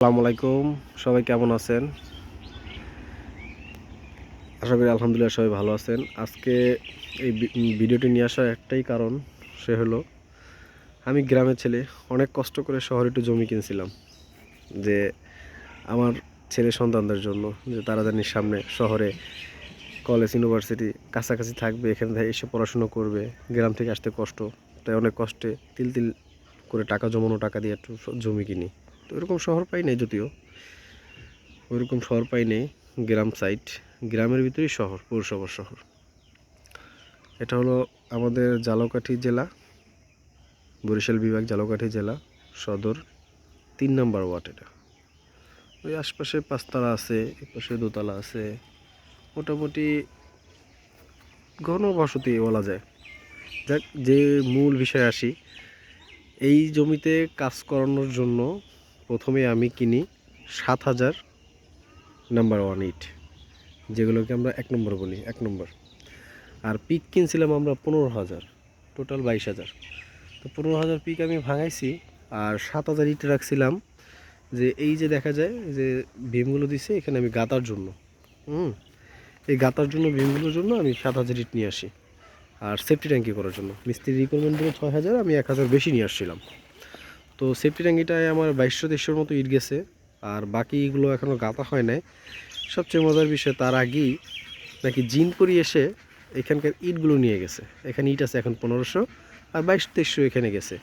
আসসালামু আলাইকুম। সবাই কেমন আছেন? আশা করি আলহামদুলিল্লাহ সবাই ভালো আছেন। আজকে এই ভিডিওটি নিয়ে আসার একটাই কারণ সে হলো, আমি গ্রামের ছেলে, অনেক কষ্ট করে শহরে একটু জমি কিনছিলাম। যে আমার ছেলে সন্তানদের জন্য, যে তারা জানি সামনে শহরে কলেজ ইউনিভার্সিটি কাছাকাছি থাকবে, এখানে এসে পড়াশুনো করবে, গ্রাম থেকে আসতে কষ্ট, তাই অনেক কষ্টে তিল তিল করে টাকা জমানো, টাকা দিয়ে একটু জমি কিনি। তো এরকম শহর পাই নাই যদিও। ওইরকম শহর পাই নেই, গ্রাম সাইড গ্রামের ভিতরেই শহর পৌরসভা শহর। এটা হলো আমাদের জালকাঠি জেলা, বরিশাল বিভাগ জালকাঠি জেলা, সদর তিন নম্বর ওয়ার্ড এটা। ওই আশপাশে পাঁচতলা আছে, এপাশে দোতলা আছে, মোটামুটি ঘনবসতি বলা যায়। যাক, যে মূল বিষয়ে আসি, এই জমিতে কাজ করানোর জন্য প্রথমে আমি কিনি সাত হাজার নাম্বার ওয়ান ইট যেগুলোকে আমরা এক নম্বর বলি, এক নম্বর আর পিক কিনছিলাম আমরা পনেরো হাজার টোটাল বাইশ হাজার। তো পনেরো হাজার পিক আমি ভাঙাইছি, আর সাত হাজার ইট রাখছিলাম যে এই যে দেখা যায় যে বিমগুলো দিছে, এখানে আমি গাতার জন্য, হুম, এই গাতার জন্য বিমগুলোর জন্য আমি সাত হাজার ইট নিয়ে আসি। আর সেফটি ট্যাঙ্কি করার জন্য। মিস্ত্রি রিকোয়ারমেন্ট ছয় হাজার, আমি এক হাজার বেশি নিয়ে আসছিলাম। তো সেফটি ট্যাঙ্কিটায় আমার বাইশশো দেড়শোর মতো ইট গেছে। আর বাকিগুলো এখনও গাঁথা হয় নাই। সবচেয়ে মজার বিষয়, তার আগেই নাকি জিন করি এসে এখানকার ইটগুলো নিয়ে গেছে। এখানে ইট আছে এখন পনেরোশো আর বাইশ তেইশশো এখানে গেছে।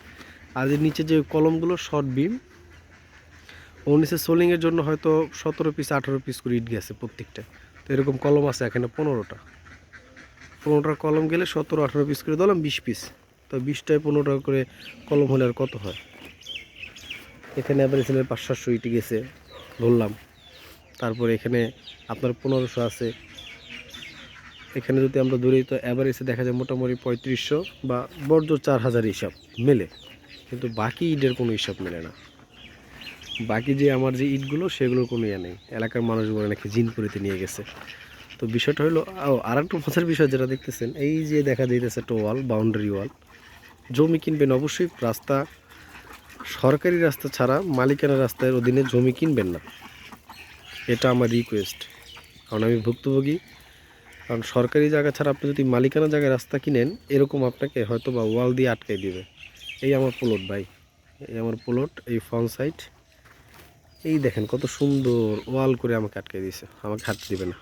আর এর নিচে যে কলমগুলো, শর্ট বিম, ওর নিচে সোলিংয়ের জন্য হয়তো সতেরো পিস আঠারো পিস করে ইট গেছে প্রত্যেকটা। তো এরকম কলম আছে এখানে পনেরোটা। পনেরোটা কলম গেলে সতেরো, আঠেরো পিস করে দিলাম, বিশ পিস তো বিশটায় পনেরোটা করে কলম হলে আর কত হয়? এখানে আবার এখানে পাঁচ সাতশো ইটি গেছে, ধরলাম। তারপরে এখানে আপনার পনেরোশো আছে। এখানে যদি আমরা ধরি, তো অ্যাভারেজে দেখা যায় মোটামুটি পঁয়ত্রিশশো বা বর্জ্য চার হাজার হিসাব মেলে। কিন্তু বাকি ইটের কোনো হিসাব মেলে না। বাকি যে আমার যে ইটগুলো, সেগুলোর কোনো ইয়ে নেই। এলাকার মানুষগুলো নাকি জিনপুরিতে নিয়ে গেছে। তো বিষয়টা হলো, ও আর একটা মজার বিষয় যেটা দেখতেছেন, এই যে দেখা যাইতেছে একটা ওয়াল বাউন্ডারি ওয়াল জমি কিনবেন অবশ্যই রাস্তা সরকারি রাস্তা ছাড়া মালিকানা রাস্তার অধীনে জমি কিনবেন না। এটা আমার রিকোয়েস্ট কারণ আমি ভুক্তভোগী। কারণ সরকারি জায়গা ছাড়া আপনি যদি মালিকানা জায়গায় রাস্তা কিনেন, এরকম আপনাকে হয়তো বা ওয়াল দিয়ে আটকাই দেবে। এই আমার প্লট ভাই। এই আমার প্লট এই ফ্রন্ট সাইড এই দেখেন কত সুন্দর ওয়াল করে আমাকে আটকে দিয়েছে। আমাকে হাঁটতে দিবে না।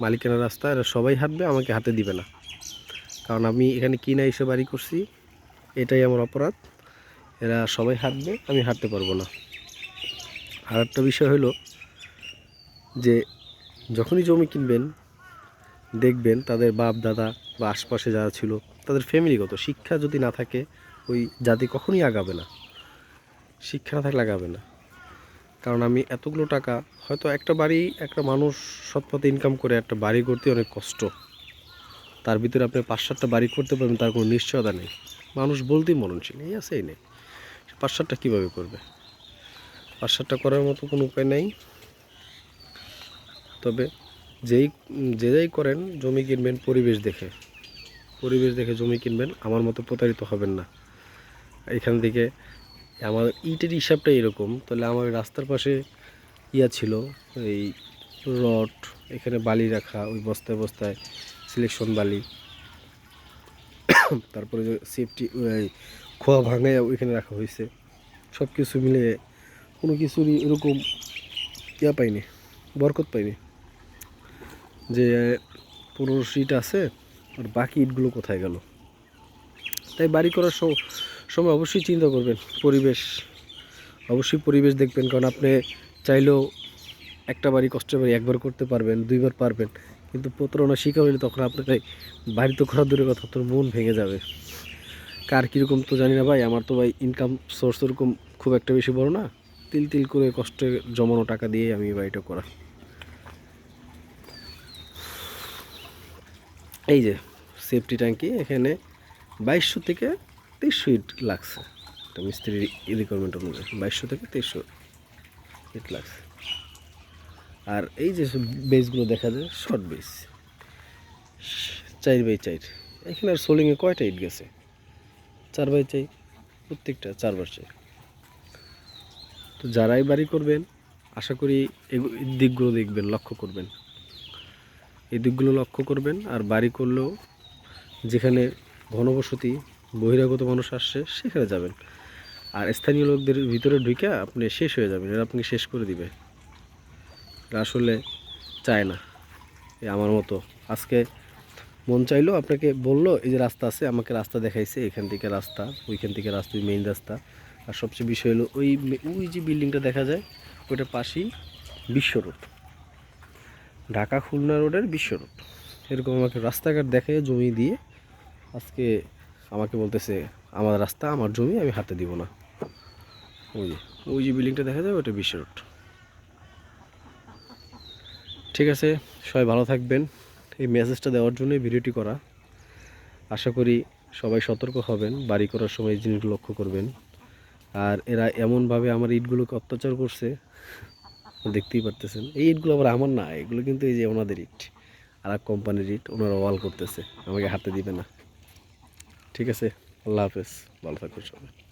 মালিকানা রাস্তা, এরা সবাই হাঁটবে, আমাকে হাতে দিবে না। কারণ আমি এখানে কিনা এসে বাড়ি করছি। এটাই আমার অপরাধ। এরা সবাই হাঁটবে, আমি হাঁটতে পারব না। আর একটা বিষয় হলো যে, যখনই জমি কিনবেন, দেখবেন তাদের বাপ দাদা বা আশপাশে যারা ছিল, তাদের ফ্যামিলিগত শিক্ষা যদি না থাকে, ওই জাতি কখনই আগাবে না। শিক্ষা না থাকলে আগাবে না। কারণ আমি এতগুলো টাকা, হয়তো একটা বাড়ি, একটা মানুষ সৎপথে ইনকাম করে একটা বাড়ি করতে অনেক কষ্ট। তার ভিতরে আপনি পাঁচ সাতটা বাড়ি করতে পারবেন, তার কোনো নিশ্চয়তা নেই। মানুষ বলতেই মরণশীল, এই আছে, এই নেই। পাঁচ সাতটা কীভাবে করবে? পাঁচ সাতটা করার মতো কোনো উপায় নেই। তবে যেই, যে যাই করেন, জমি কিনবেন, পরিবেশ দেখে। পরিবেশ দেখে জমি কিনবেন, আমার মতো প্রতারিত হবেন না। এখান থেকে আমার ইটের হিসাবটা এরকম, তাহলে আমার রাস্তার পাশে ইয়া ছিল, এই রড, এখানে বালি রাখা, ওই বস্তায় বস্তায় সিলেকশন বালি। তারপরে সেফটি খোয়া ভাঙায় ওইখানে রাখা হয়েছে সব কিছু মিলে কোনো কিছুরই এরকম ইয়া পাইনি, বরকত পাইনি। যে পনেরোশো ইট আছে, আর বাকি ইটগুলো কোথায় গেল? তাই বাড়ি করার সময় অবশ্যই চিন্তা করবেন, পরিবেশ, অবশ্যই পরিবেশ দেখবেন, কারণ আপনি চাইলেও একটা বাড়ি কষ্টের বাড়ি একবার করতে পারবেন, দুইবার পারবেন, কিন্তু প্রতারণা শিকার হলে তখন আপনার এই বাড়ি তো করার দূরের কথা, আপনার মন ভেঙে যাবে। কার কীরকম তো জানি না ভাই, আমার তো ভাই ইনকাম সোর্স ওরকম খুব একটা বেশি বড় না। তিল তিল করে কষ্টে জমানো টাকা দিয়ে আমি বাড়িটা করা। এই যে সেফটি ট্যাঙ্কি, এখানে বাইশশো থেকে তেইশশো ইট লাগছে। একটা মিস্ত্রির রিকোয়ারমেন্ট অনুযায়ী, বাইশশো থেকে তেইশশো ইট লাগছে। আর এই যে বেসগুলো দেখা যায় শর্ট বেস চার বাই চার। এখানে আর সোলিংয়ে কয়টা ইট গেছে? চার বাই চাই প্রত্যেকটা চারবার চাই তো যারাই বাড়ি করবেন, আশা করি এই দিকগুলো দেখবেন, লক্ষ্য করবেন। এই দিকগুলো লক্ষ্য করবেন, আর বাড়ি করলেও যেখানে ঘনবসতি, বহিরাগত মানুষ আসছে, সেখানে যাবেন। আর স্থানীয় লোকদের ভিতরে ঢুকে আপনি শেষ হয়ে যাবেন, এরা আপনি শেষ করে দিবে। আসলে চায় না আমার মতো। আজকে মন চাইলো, আপনাকে বলল, এই যে রাস্তা আছে, আমাকে রাস্তা দেখাইছে, এখান থেকে রাস্তা, ওইখান থেকে রাস্তা মেইন রাস্তা। আর সবচেয়ে বিষয় হলো, ওই ওই যে বিল্ডিংটা দেখা যায় ওইটার পাশেই বিশ্ব রোড। ঢাকা খুলনা রোডের বিশ্ব রোড। এরকম আমাকে রাস্তাঘাট দেখায় জমি দিয়ে আজকে আমাকে বলতেছে, আমার রাস্তা, আমার জমি, আমি হাতে দিব না। ওই যে ওই যে বিল্ডিংটা দেখা যায় ওটা বিশ্ব রোড। ঠিক আছে, সবাই ভালো থাকবেন। এই মেসেজটা দেওয়ার জন্যই ভিডিওটি করা। আশা করি সবাই সতর্ক হবেন, বাড়ি করার সময় এই জিনিসগুলো লক্ষ্য করবেন। আর এরা এমনভাবে আমার ইটগুলোকে অত্যাচার করছে, দেখতেই পারতেছেন। এই ইটগুলো আবার আমার না, এগুলো কিন্তু এই যে ওনাদের ইট আর এক কোম্পানির ইট, ওনারা ওয়াল করতেছে, আমাকে হাতে দিবে না। ঠিক আছে, আল্লাহ হাফেজ, ভালো থাকবেন সবাই।